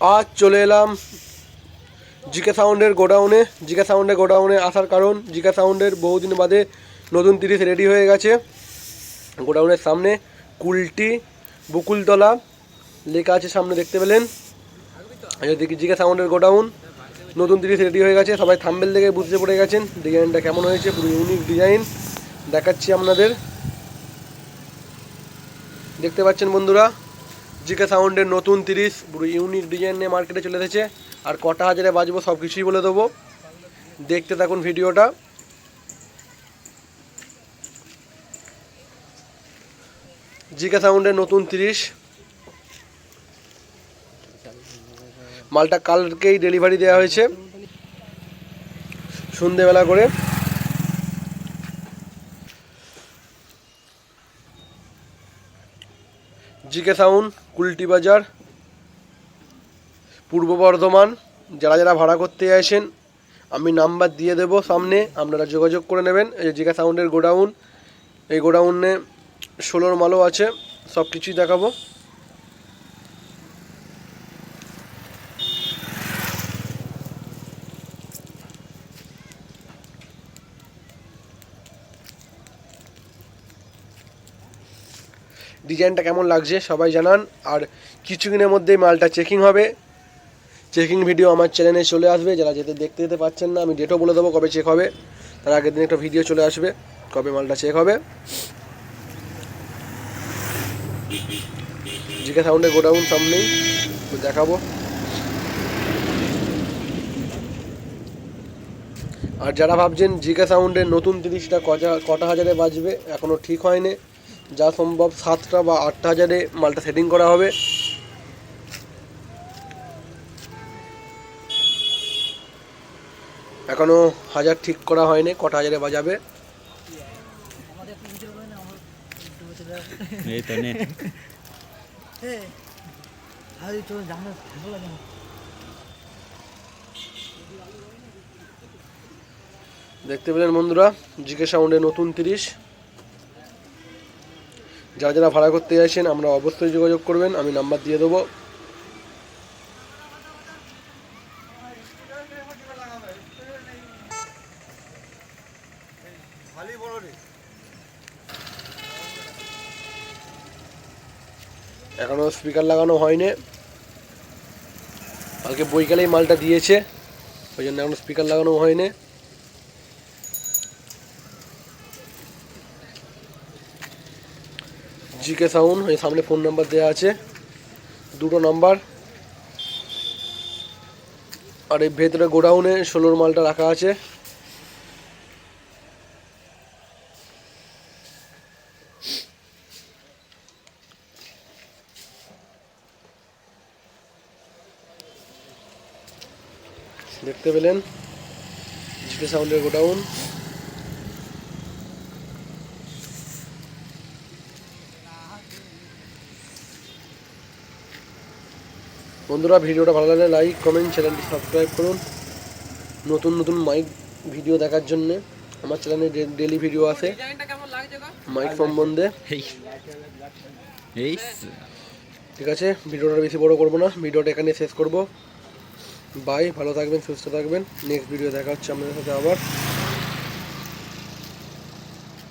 আজ চলে এলাম জিকে সাউন্ডের গোডাউনে। জিকে সাউন্ডের গোডাউনে আসার কারণ, জিকে সাউন্ডের বহুদিন বাদে নতুন তিরিশ রেডি হয়ে গেছে। গোডাউনের সামনে কুলটি, বকুলতলা লেখা আছে সামনে দেখতে পেলেন। দেখি জিকে সাউন্ডের গোডাউন, নতুন তিরিশ রেডি হয়ে গেছে। সবাই থাম্বেল দেখে বুঝতে পড়ে গেছেন ডিজাইনটা কেমন হয়েছে, পুরো ইউনিক ডিজাইন দেখাচ্ছি আপনাদের। দেখতে পাচ্ছেন বন্ধুরা জিকে সাউন্ডের নতুন তিরিশ, পুরো ইউনিক ডিজাইন নিয়ে মার্কেটে চলে এসেছে। আর কটা হাজারে বাজবো সব কিছুই বলে দেবো। দেখতে থাকুন ভিডিওটা। জিকে সাউন্ডের নতুন তিরিশ। মালটা কালকেই ডেলিভারি দেওয়া হয়েছে। সন্ধেবেলা করে। জিকে সাউন্ড কুলটি বাজার, পূর্ব বর্ধমান, যারা যারা ভাড়া করতে আসেন আমি নাম্বার দিয়ে দেব সামনে, আপনারা যোগাযোগ করে নেবেন। এই জিকে সাউন্ডের গোডাউন, এই গোডাউনে ষোলোর মালও আছে সব কিছুই দেখাবো। ডিজাইনটা কেমন লাগছে সবাই জানান। আর কিছুদিনের মধ্যেই মালটা চেকিং হবে। চেকিং ভিডিও আমার চ্যানেলে চলে আসবে। যারা যেতে দেখতে যেতে পাচ্ছেন না, আমি ডেটও বলে দেবো কবে চেক হবে। তার আগের দিন একটা ভিডিও চলে আসবে, কবে মালটা চেক হবে। জিকে সাউন্ডে গোডাউন সামনেই দেখাবো। আর যারা ভাবছেন জিকে সাউন্ডের নতুন তিরিশটা কটা কটা হাজারে বাজবে এখনও ঠিক হয়নি। যা সম্ভব সাতটা বা আটটা হাজারে মালটা সেটিং করা হবে। এখনও হাজার ঠিক করা হয়নি কটা হাজারে বাজাবে। দেখতে পেলেন বন্ধুরা জিকে সাউন্ডে নতুন তিরিশ। যারা যারা ভাড়া করতে চাইছেন আমরা অবশ্যই যোগাযোগ করবেন। আমি নাম্বার দিয়ে দেবো। এখনও স্পিকার লাগানো হয়নি। কালকে বৈকালেই মালটা দিয়েছে, ওই জন্য এখনও স্পিকার লাগানো হয়নি। জিকে সাউন্ড, এই সামনে ফোন নাম্বার দেওয়া আছে, দুটো নাম্বার। আর এই ভেতরে গোডাউনে ষোলোর মালটা রাখা আছে। দেখতে পেলেন, জিকে সাউন্ডের গোডাউন। বন্ধুরা ভিডিওটা ভালো লাগলে লাইক কমেন্ট চ্যানেলটি সাবস্ক্রাইব করুন। নতুন নতুন মাইক ভিডিও দেখার জন্য আমার চ্যানেলে ডেলি ভিডিও আছে। মাইক সম্বন্ধে ঠিক আছে ভিডিওটা বেশি বড় করব না। ভিডিওটা এখানে শেষ করব। বাই ভালো থাকবেন সুস্থ থাকবেন। নেক্সট ভিডিও দেখা হচ্ছে আপনাদের সাথে আবার।